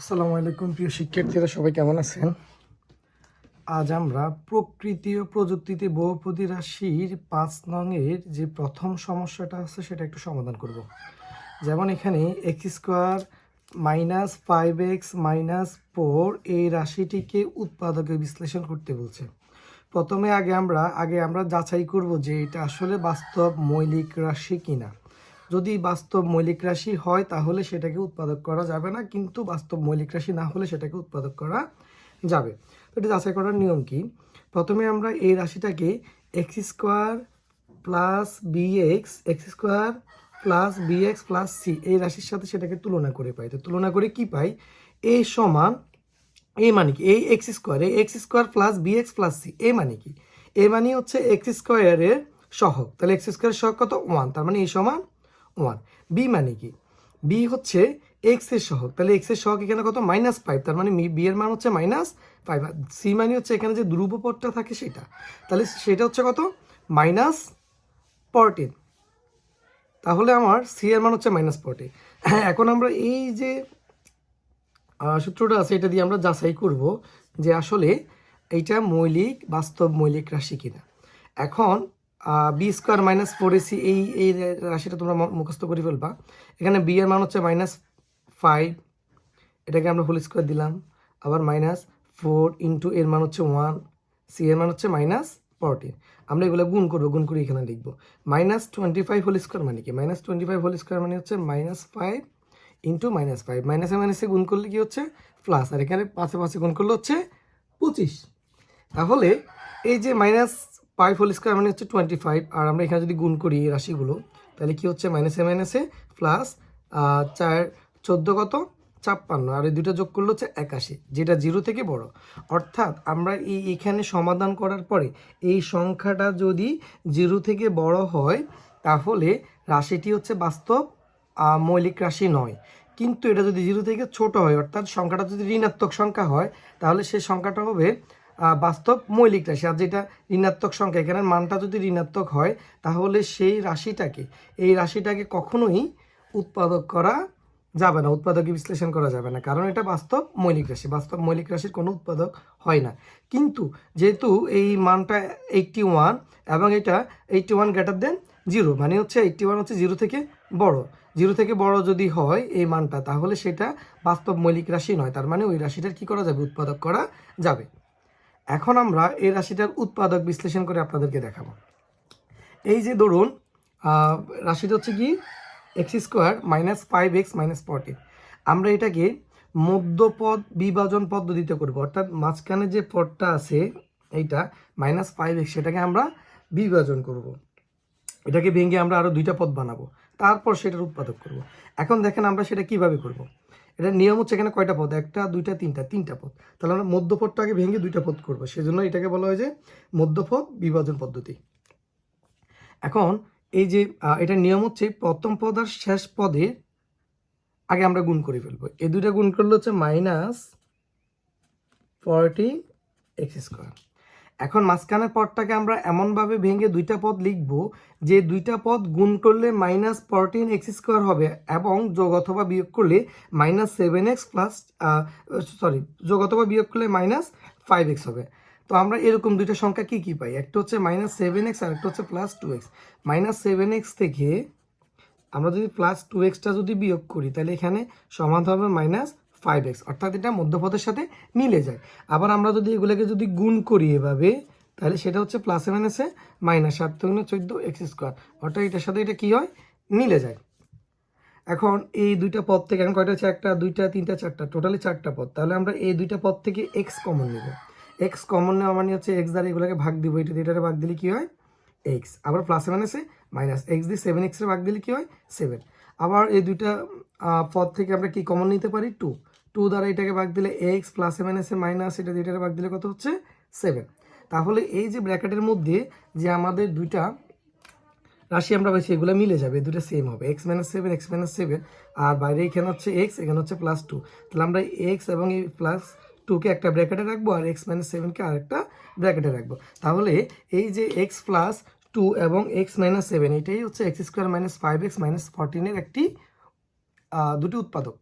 আসসালামু আলাইকুম, প্রিয় শিক্ষার্থীরা, সবাই কেমন আছেন? আজ আমরা প্রকৃতি ও প্রযুক্তিতে বহুপদী রাশির পাঁচ নংয়ের যে প্রথম সমস্যাটা আছে, সেটা একটু সমাধান করব। যেমন এখানে x square minus five x minus four এই রাশিটিকে উৎপাদকে বিশ্লেষণ করতে বলছে। প্রথমে আগে আমরা আগে আমরা যাচাই করব যে এটা আসলে বাস্তব মৌলিক রাশি কিনা। যদি বাস্তব মৌলিক রাশি হয়, তাহলে সেটাকে উৎপাদক করা যাবে না, কিন্তু বাস্তব মৌলিক রাশি না হলে সেটাকে উৎপাদক করা যাবে। তো এটা যাচাই করার নিয়ম কি? প্রথমে আমরা এই রাশিটাকে x square plus b x square plus b x plus c এই রাশির সাথে সেটাকে তুলনা করে পাই। তো তুলনা করে কি পাই? এ সমান এ মানে কি? এই এক্স স্কোয়ার এই x square plus b x plus c a মানে কি? এ মানে হচ্ছে এক্স স্কোয়ারের সহক তাহলে এক্স স্কোয়ারের সহক কত? ওয়ান তার মানে এই সমান ওয়ান। বি মানে কি? বি হচ্ছে এক্সের সহগ। তাহলে এক্সের সহগ এখানে কত? মাইনাস ফাইভ তার মানে বি এর মান হচ্ছে মাইনাস ফাইভ আর সি মানে হচ্ছে এখানে যে ধ্রুবপদটা থাকে সেটা। তাহলে সেটা হচ্ছে কত? মাইনাস ফোরটিন তাহলে আমার সি এর মান হচ্ছে মাইনাস ফোরটিন এখন আমরা এই যে সূত্রটা আছে, এটা দিয়ে আমরা যাচাই করব যে আসলে এইটা মৌলিক, বাস্তব মৌলিক রাশি কিনা। এখন b square minus four ac এই এই রাশিটা তোমরা মুখস্থ করে ফেলবা। এখানে বি এর মান হচ্ছে মাইনাস ফাইভ এটাকে আমরা হোল স্কোয়ার দিলাম। আবার মাইনাস ফোর ইন্টু এর মান হচ্ছে ওয়ান সি এর মান হচ্ছে মাইনাস ফোরটিন আমরা এগুলো গুণ করব, গুণ করে এখানে লিখব। Minus twenty five whole square মানে কি? Minus twenty five whole square মানে হচ্ছে minus five into minus five মাইনাসে মাইনাসে গুণ করলে কি হচ্ছে? প্লাস আর এখানে পাশে পাশে গুণ করলে হচ্ছে পঁচিশ। তাহলে এই যে মাইনাস ফাইভ হোল স্কোয়ার মানে হচ্ছে টোয়েন্টি ফাইভ আর আমরা এখানে যদি গুণ করি এই রাশিগুলো, তাহলে কি হচ্ছে? মাইনাসে মাইনাসে প্লাস চার, চোদ্দ কত? ছাপ্পান্ন, আর এই দুটো যোগ করলে হচ্ছে একাশি, যেটা জিরো থেকে বড়। অর্থাৎ আমরা এই এখানে সমাধান করার পরে এই সংখ্যাটা যদি জিরো থেকে বড় হয়, তাহলে রাশিটি হচ্ছে বাস্তব মৌলিক রাশি নয়। কিন্তু এটা যদি জিরো থেকে ছোট হয়, অর্থাৎ সংখ্যাটা যদি ঋণাত্মক সংখ্যা হয়, তাহলে সেই সংখ্যাটা হবে বাস্তব মৌলিক রাশি। আর যেটা ঋণাত্মক সংখ্যা, এখানে মানটা যদি ঋণাত্মক হয়, তাহলে সেই রাশিটাকে, এই রাশিটাকে কখনোই উৎপাদক করা যাবে না উৎপাদকে বিশ্লেষণ করা যাবে না। কারণ এটা বাস্তব মৌলিক রাশি, বাস্তব মৌলিক রাশির কোনো উৎপাদক হয় না। কিন্তু যেহেতু এই মানটা এইটটি ওয়ান এবং এটা eighty one greater than zero মানে হচ্ছে এইটটি ওয়ান হচ্ছে জিরো থেকে বড়। জিরো থেকে বড় যদি হয় এই মানটা, তাহলে সেটা বাস্তব মৌলিক রাশি নয়। তার মানে ওই রাশিটার কি করা যাবে? উৎপাদক করা যাবে। এখন আমরা এই রাশিটার উৎপাদক বিশ্লেষণ করে আপনাদেরকে দেখাবো। এই যে ধরুন রাশিটা হচ্ছে কি? X square minus five x minus fourteen আমরা এটাকে মধ্যপদ বিভাজন পদ্ধতিতে করব। অর্থাৎ মাঝখানে যে পদটা আছে, এইটা মাইনাস ফাইভ এক্স সেটাকে আমরা বিভাজন করব। এটাকে ভেঙে আমরা আরও দুইটা পদ বানাবো। তারপর সেটার উৎপাদক করব। এখন দেখেন আমরা সেটা কীভাবে করব। এটার নিয়ম হচ্ছে এখানে কয়টা পদ? একটা, দুইটা, তিনটা তিনটা পদ। তাহলে আমরা মধ্যপদটাকে ভেঙে দুইটা পদ করব। সেজন্য এটাকে বলা হয় যে মধ্যপদ বিভাজন পদ্ধতি। এখন এই যে এটার নিয়ম হচ্ছে প্রথম পদ আর শেষ পদে আগে আমরা গুণ করে ফেলব। এই দুইটা গুণ করলে হচ্ছে মাইনাস ফর্টি এক্স স্কোয়ার এখন মাঝখানের পদটাকে আমরা এমনভাবে ভেঙে দুইটা পদ লিখব যে দুইটা পদ গুণ করলে মাইনাস ফোরটিন এক্স স্কোয়ার হবে এবং যোগ অথবা বিয়োগ করলে minus seven x plus sorry যোগ অথবা বিয়োগ করলে মাইনাস ফাইভ এক্স হবে। তো আমরা এরকম দুইটা সংখ্যা কি কি পাই? একটা হচ্ছে মাইনাস সেভেন এক্স আর একটা হচ্ছে plus two x minus seven x থেকে আমরা যদি প্লাস টু এক্সটা যদি বিয়োগ করি, তাহলে এখানে সমান হবে মাইনাস ফাইভ এক্স অর্থাৎ এটা মধ্যপদের সাথে মিলে যায়। আবার আমরা যদি এগুলোকে যদি গুণ করি এভাবে, তাহলে সেটা হচ্ছে প্লাসে মাইনাসে মাইনাস সাত তিন চোদ্দ এক্স স্কোয়ার অর্থাৎ এটার সাথে এটা কী হয়? মিলে যায়। এখন এই দুইটা পদ থেকে, এখন কয়টা হচ্ছে একটা, দুইটা, তিনটা, চারটা টোটালি চারটা পদ। তাহলে আমরা এই দুইটা পদ থেকে এক্স কমন নেব। এক্স কমন নেওয়া মানে হচ্ছে এক্স দ্বারা এগুলোকে ভাগ দিব, এটা এটারে ভাগ দিলে কী হয়? এক্স আবার প্লাসে মাইনাসে মাইনাস এক্স দিয়ে সেভেন এক্সের ভাগ দিলে কী হয়? সেভেন আবার এই দুইটা পদ থেকে আমরা কি কমন নিতে পারি? টু টু দ্বারা এটাকে ভাগ দিলে এক্স প্লাস সেভেন এসে মাইনাস এটা দিয়ে এটাকে ভাগ দিলে কত হচ্ছে? সেভেন তাহলে এই যে ব্র্যাকেটের মধ্যে যে আমাদের দুইটা রাশি আমরা পাইছি, এগুলো মিলে যাবে দুটো সেম হবে। X minus seven x minus seven আর বাইরে এখানে হচ্ছে এক্স এখানে হচ্ছে প্লাস টু তাহলে আমরা এক্স এবং এই প্লাস টুকে একটা ব্র্যাকেটে রাখব, আর এক্স মাইনাস সেভেনকে আরেকটা ব্র্যাকেটে রাখব। তাহলে এই যে এক্স প্লাস টু এবং এক্স মাইনাস সেভেন এটাই হচ্ছে x square minus five x minus ফোরটিনের একটি দুটি উৎপাদক।